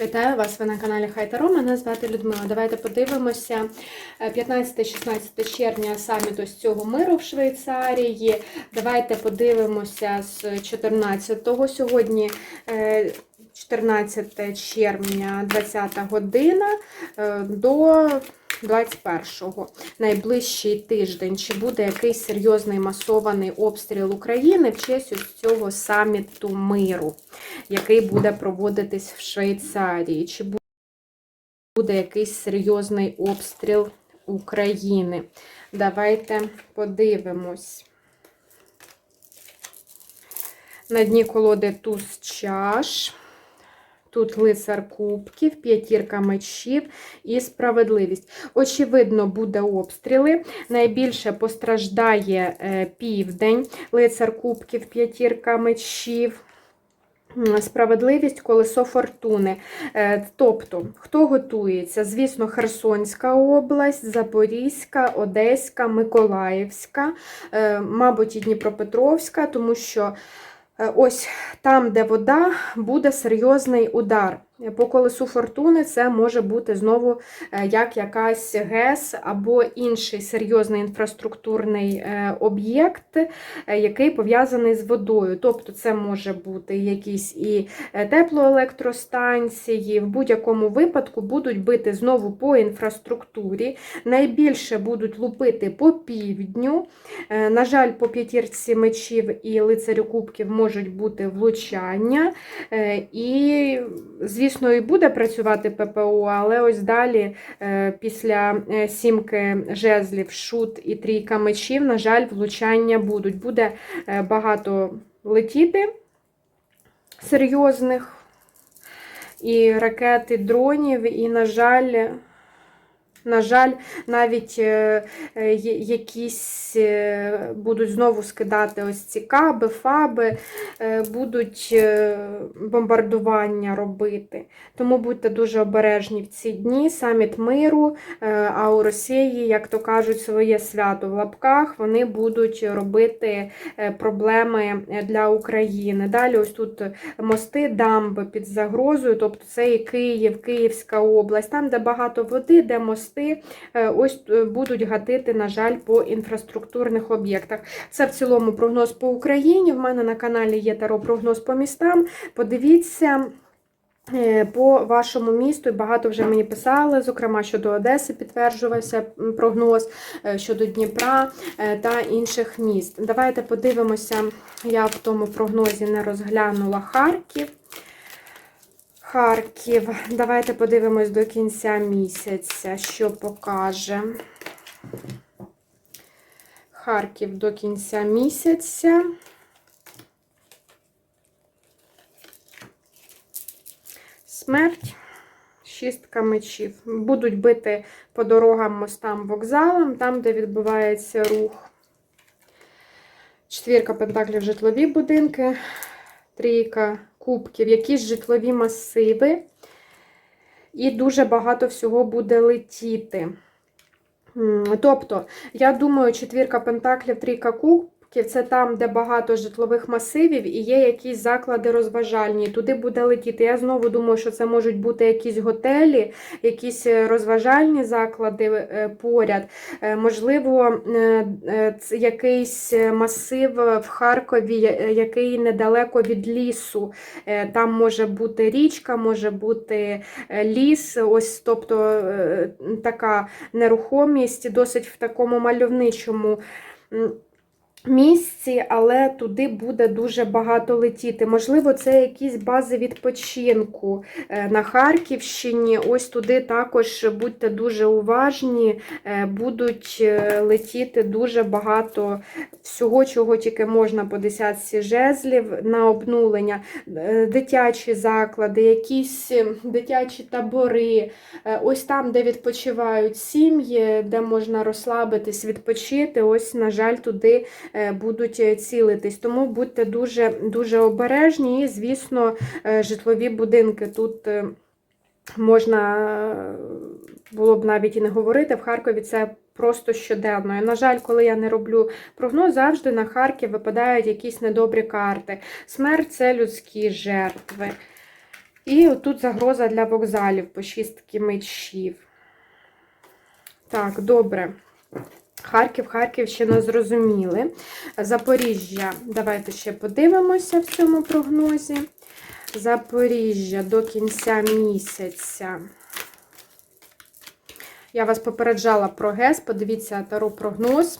Вітаю вас! Ви на каналі Хайтаро. Мене звати Людмила. Давайте подивимося 15-16 червня саміту з цього миру в Швейцарії. Давайте подивимося з 14-го. Сьогодні е, 14 червня, 20 година е, до 21-го. Найближчий тиждень. Чи буде якийсь серйозний масований обстріл України в честь ось цього саміту миру, який буде проводитись в Швейцарії? Чи буде якийсь серйозний обстріл України? Давайте подивимось. На дні колоди туз чаш. Тут лицар кубків, п'ятірка мечів і справедливість. Очевидно, буде обстріли. Найбільше постраждає е, південь, лицар кубків, п'ятірка мечів. Справедливість, колесо фортуни. Е, Тобто, хто готується? Звісно, Херсонська область, Запорізька, Одеська, Миколаївська, е, мабуть, і Дніпропетровська, тому що Ось там, де вода, буде серйозний удар. По колесу фортуни це може бути знову е, як якась ГЕС або інший серйозний інфраструктурний е, об'єкт, який пов'язаний з водою. Тобто це може бути якісь і теплоелектростанції, в будь-якому випадку будуть бити знову по інфраструктурі. Найбільше будуть лупити по півдню. На жаль, по п'ятірці мечів і лицарю кубків можуть бути влучання. І, звісно, Звісно, і буде працювати ППО, але ось далі, після сімки жезлів, шут і трійка мечів, на жаль, влучання будуть. Буде багато летіти серйозних і ракет, дронів, і, на жаль, на жаль, навіть якісь будуть знову скидати ось ці каби, фаби, будуть бомбардування робити. Тому будьте дуже обережні в ці дні, саміт миру, а у Росії, як то кажуть, своє свято в лапках, вони будуть робити проблеми для України. Далі ось тут мости, дамби під загрозою, тобто це і Київ, Київська область, там, де багато води, де мости мости ось будуть гатити, на жаль, по інфраструктурних об'єктах. Це в цілому прогноз по Україні. В мене на каналі є таро прогноз по містам. Подивіться. По вашому місту багато вже мені писали, зокрема щодо Одеси підтверджувався прогноз, щодо Дніпра та інших міст. Давайте подивимося, я в тому прогнозі не розглянула Харків. Харків. Давайте подивимось до кінця місяця, що покаже. Харків до кінця місяця. Смерть. Шістка мечів. Будуть бити по дорогам, мостам, вокзалам, там, де відбувається рух. Четвірка пентаклів житлові будинки. Трійка кубків, якісь житлові масиви, і дуже багато всього буде летіти. Тобто, я думаю, четвірка пентаклів, трійка кубків, це там, де багато житлових масивів і є якісь заклади розважальні. Туди буде летіти. Я знову думаю, що це можуть бути якісь готелі, якісь е, розважальні заклади е, поряд. Е, можливо, якийсь масив в Харкові, який недалеко від лісу. Там може бути річка, може бути ліс. Ось, тобто така нерухомість, досить в такому мальовничому місці, але туди буде дуже багато летіти. Можливо, це якісь бази відпочинку е, на Харківщині. Ось туди також будьте дуже уважні, е, будуть е, летіти дуже багато всього, чого тільки можна по десятці жезлів на обнулення, дитячі заклади, якісь дитячі табори, ось там, де відпочивають сім'ї, де можна розслабитись, відпочити. Ось, на жаль, туди будуть е, цілитись. Тому будьте дуже дуже обережні і, звісно, е, житлові будинки тут. Можна було б навіть і не говорити, в Харкові це просто щоденно. І, на жаль, коли я не роблю прогноз, завжди на Харків випадають якісь недобрі карти. Смерть це людські жертви. І тут загроза для вокзалів по шістки мечів. Так, добре. Харків, Харківщина зрозуміли. Запоріжжя, давайте ще подивимося в цьому прогнозі. Запоріжжя до кінця місяця. Я вас попереджала про ГЕС, подивіться таро прогноз.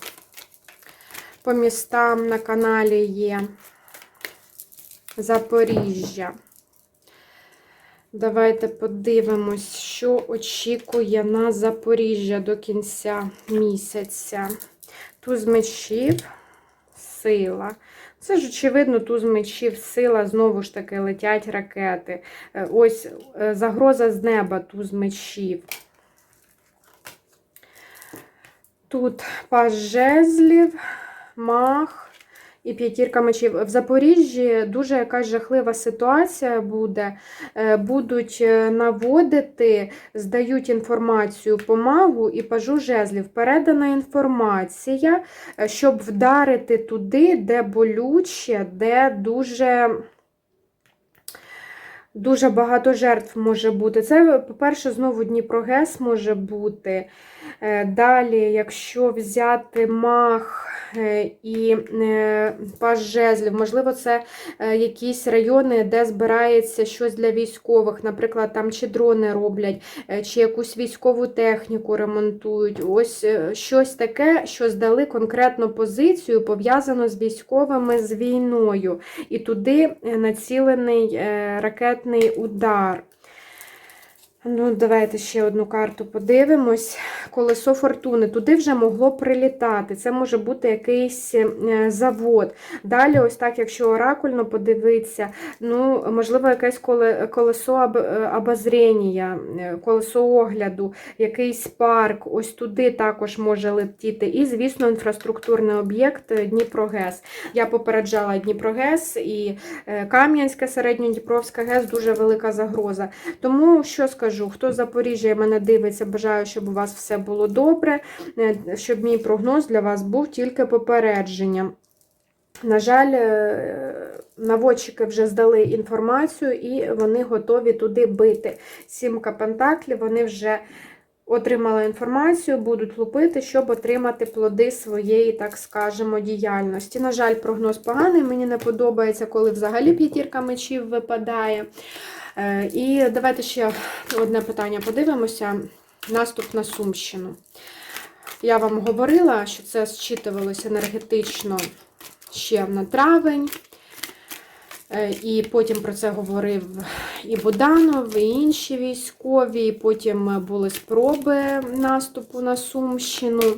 По містам на каналі є Запоріжжя. Давайте подивимось, що очікує на Запоріжжя до кінця місяця. Туз мечів, сила. Це ж, очевидно, туз мечів, сила, знову ж таки, летять ракети. Е, Ось е, загроза з неба, туз мечів. Тут паж жезлів, мах і п'ятірка мечів. В Запоріжжі дуже якась жахлива ситуація буде. Е, Будуть е, наводити, здають інформацію по магу і пажу жезлів. Передана інформація, е, щоб вдарити туди, де болюче, де дуже. Дуже багато жертв може бути. Це, по-перше, знову Дніпрогес може бути. Е, Далі, якщо взяти мах е, і е, паж жезлів, можливо, це якісь райони, де збирається щось для військових, наприклад, там чи дрони роблять, чи якусь військову техніку ремонтують. Ось щось таке, що здали конкретну позицію, пов'язано з військовими, з війною. І туди націлений е, ракетний удар. Ну, давайте ще одну карту подивимось. Колесо фортуни. Туди вже могло прилітати. Це може бути якийсь е, завод. Далі, ось так, якщо оракульно подивитися, ну, можливо, якесь колесо аб- е, е, колесо огляду, якийсь парк, ось туди також може летіти. І, звісно, інфраструктурний об'єкт Дніпрогес. Я попереджала Дніпрогес і е, Кам'янська, середньодніпровська ГЕС дуже велика загроза. Тому що скажу, хто з Запоріжжя мене дивиться, бажаю, щоб у вас все було добре, е, щоб мій прогноз для вас був тільки попередженням. На жаль, е, наводчики вже здали інформацію і вони готові туди бити. Сімка пентаклів, вони вже отримали інформацію, будуть лупити, щоб отримати плоди своєї, так скажемо, діяльності. На жаль, прогноз поганий, мені не подобається, коли взагалі п'ятірка мечів випадає. Е, І давайте ще одне питання подивимося. Наступ на Сумщину. Я вам говорила, що це зчитувалося енергетично ще на травень. Е, І потім про це говорив і Буданов, і інші військові. І потім були спроби наступу на Сумщину.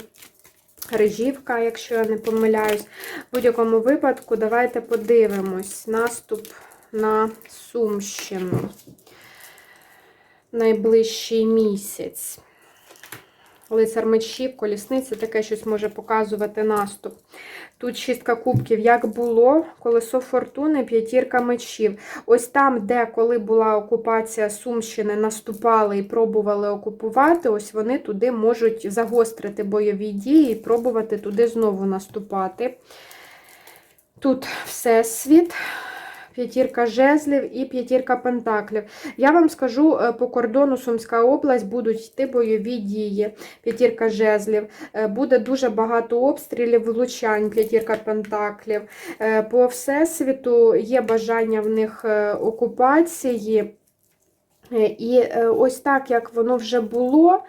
Режівка, якщо я не помиляюсь. В будь-якому випадку, давайте подивимось. Наступ на Сумщину. Найближчий місяць. Лицар мечів, колісниця, таке щось може показувати наступ. Тут шістка кубків, як було, колесо фортуни, п'ятірка мечів. Ось там, де коли була окупація Сумщини, наступали і пробували окупувати, ось вони туди можуть загострити бойові дії і пробувати туди знову наступати. Тут всесвіт. П'ятірка жезлів і п'ятірка пентаклів. Я вам скажу, е, по кордону Сумська область будуть йти бойові дії. П'ятірка жезлів. Е, Буде дуже багато обстрілів, влучань, п'ятірка пентаклів. Е, По всесвіту є бажання в них окупації. І ось так, як воно вже було.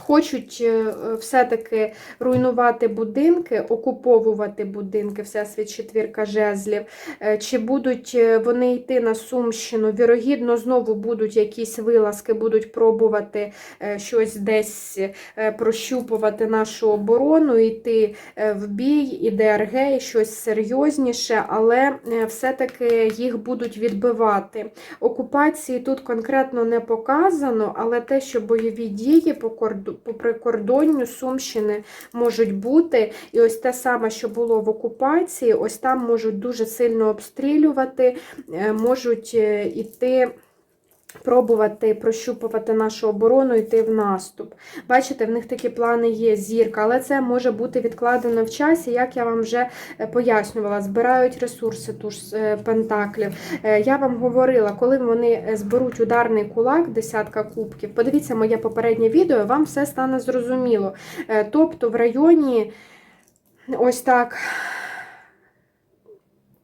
Хочуть е, все-таки руйнувати будинки, окуповувати будинки, всесвіт четвірка жезлів. Е, Чи будуть е, вони йти на Сумщину? Вірогідно, знову будуть якісь вилазки, будуть пробувати е, щось десь е, прощупувати нашу оборону, йти е, в бій, і ДРГ, і щось серйозніше, але е, все-таки їх будуть відбивати. Окупації тут конкретно не показано, але те, що бойові дії по кордону по прикордонню Сумщини можуть бути. І ось те саме, що було в окупації, ось там можуть дуже сильно обстрілювати, е, можуть е, іти Пробувати прощупувати нашу оборону, йти в наступ. Бачите, в них такі плани є зірка, але це може бути відкладено в часі, як я вам вже е, пояснювала. Збирають ресурси ту ж е, пентаклів. Е, Я вам говорила, коли вони зберуть ударний кулак, десятка кубків. Подивіться моє попереднє відео, вам все стане зрозуміло. Тобто в районі ось так.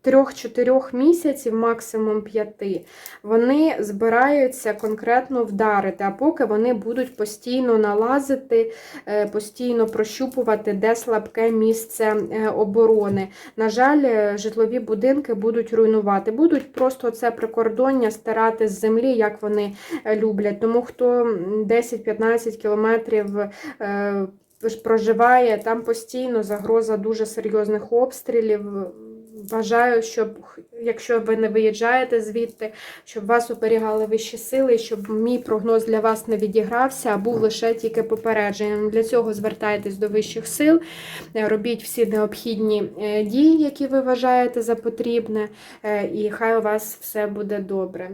Трьох-чотирьох місяців, максимум п'яти, вони збираються конкретно вдарити, а поки вони будуть постійно налазити, е, постійно прощупувати, де слабке місце е, оборони. На жаль, е, житлові будинки будуть руйнувати, будуть просто це прикордоння стирати з землі, як вони люблять. Тому хто 10-15 кілометрів. проживає там постійно загроза дуже серйозних обстрілів. Бажаю, щоб якщо ви не виїжджаєте звідти, щоб вас оберігали вищі сили, щоб мій прогноз для вас не відігрався, а був лише тільки попередженням. Для цього звертайтесь до вищих сил, е, робіть всі необхідні е, дії, які ви вважаєте за потрібне, е, і хай у вас все буде добре.